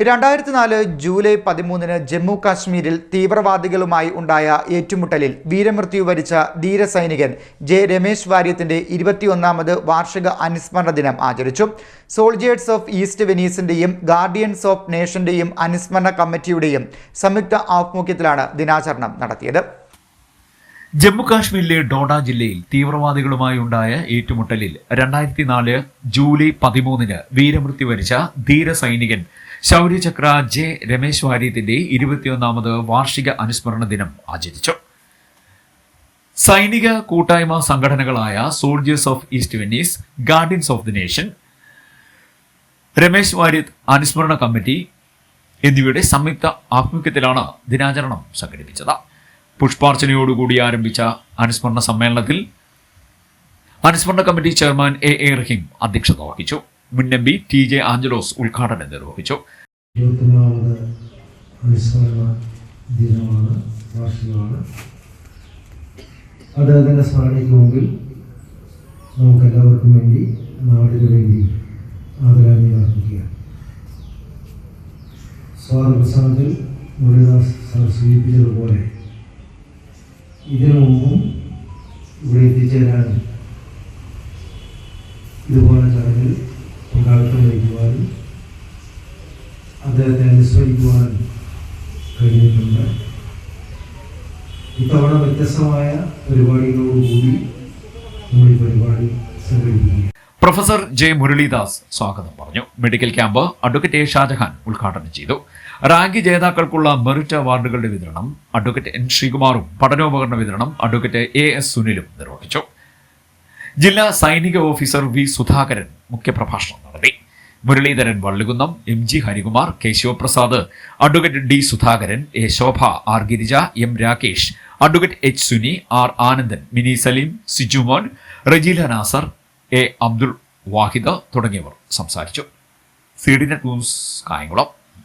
രണ്ടായിരത്തി നാല് ജൂലൈ പതിമൂന്നിന് ജമ്മു കാശ്മീരിൽ തീവ്രവാദികളുമായി ഉണ്ടായ ഏറ്റുമുട്ടലിൽ വീരമൃത്യു വരിച്ച ധീരസൈനികൻ ജെ രമേശ് വാര്യത്തിന്റെ ഇരുപത്തിയൊന്നാമത് വാർഷിക അനുസ്മരണ ദിനം ആചരിച്ചു. സോൾജിയേഴ്സ് ഓഫ് ഈസ്റ്റ് വെനീസിന്റെയും ഗാർഡിയൻസ് ഓഫ് നേഷന്റെയും അനുസ്മരണ കമ്മിറ്റിയുടെയും സംയുക്ത ആഭിമുഖ്യത്തിലാണ് ദിനാചരണം നടത്തിയത്. ജമ്മു കാശ്മീരിലെ ഡോഡ ജില്ലയിൽ തീവ്രവാദികളുമായി ഉണ്ടായ ഏറ്റുമുട്ടലിൽ രണ്ടായിരത്തി നാല് ജൂലൈ പതിമൂന്നിന് വീരമൃത്യു വരിച്ച ധീരസൈനികൻ ശൗര്യചക്ര ജെ രമേശ് വാര്യത്തിന്റെ ഇരുപത്തിയൊന്നാമത് വാർഷിക അനുസ്മരണ ദിനം ആചരിച്ചു. സൈനിക കൂട്ടായ്മ സംഘടനകളായ soldiers of east Venice guardians of the nation Ramesh Varyath അനുസ്മരണ കമ്മിറ്റി എന്നിവയുടെ സംയുക്ത ആഭിമുഖ്യത്തിലാണ് ദിനാചരണം സംഘടിപ്പിച്ചത്. പുഷ്പാർച്ചനയോടുകൂടി ആരംഭിച്ച അനുസ്മരണ സമ്മേളനത്തിൽ അനുസ്മരണ committee chairman A A Rahim അധ്യക്ഷത വഹിച്ചു. മുൻ എം ടി ജെ ആഞ്ചലോസ് ഉദ്ഘാടനം നിർവഹിച്ചു. ഇരുപത്തൊന്നാമത് അനുസ്മരണ ദിനമാണ് വാർഷികമാണ്. അദ്ദേഹത്തിന്റെ സ്മരണയ്ക്ക് മുമ്പിൽ നമുക്കെല്ലാവർക്കും വേണ്ടി നാടിന് വേണ്ടി ആദരാഞ്ജലി അർപ്പിക്കുക സ്വാതന്ത്ര്യ പ്രസംഗത്തിൽ മുരളിദാസ് സാർ സൂചിപ്പിച്ചതുപോലെ ഇതിനു മുമ്പും ഇവിടെ എത്തിച്ചേരാനും ഇതുപോലെ ചടങ്ങിൽ പങ്കാളിത്തം വഹിക്കുവാനും അദ്ദേഹത്തെ അനുസ്മരിക്കുവാൻ കഴിഞ്ഞിട്ടുണ്ട്. ഇത്തവണ വ്യത്യസ്തമായ പരിപാടികളോടുകൂടി നമ്മൾ ഈ പരിപാടി സംഘടിപ്പിക്കുക പ്രൊഫസർ ജെ മുരളീദാസ് സ്വാഗതം പറഞ്ഞു. Medical camp advocate A Shajahan ഉദ്ഘാടനം ചെയ്തു. റാങ്ക് ജേതാക്കൾക്കുള്ള മെറിറ്റ് അവാർഡുകളുടെ വിതരണം അഡ്വക്കേറ്റ് എൻ ശ്രീകുമാറും പഠനോപകരണ വിതരണം അഡ്വക്കേറ്റ് എ എസ് സുനിലും നിർവഹിച്ചു. ജില്ലാ സൈനിക ഓഫീസർ വി സുധാകരൻ മുഖ്യപ്രഭാഷണം നടത്തി. Muraleedharan Vallikunnam M G Harikumar K Sivaprasad advocate D Sudhakaran A Shobha R Girija M Rakesh advocate H Suni R Anandan Mini Salim Sijumon Rejeela Nasar A Abdul Wahid തുടങ്ങിയവർ സംസാരിച്ചു. C D net news Kayamkulam.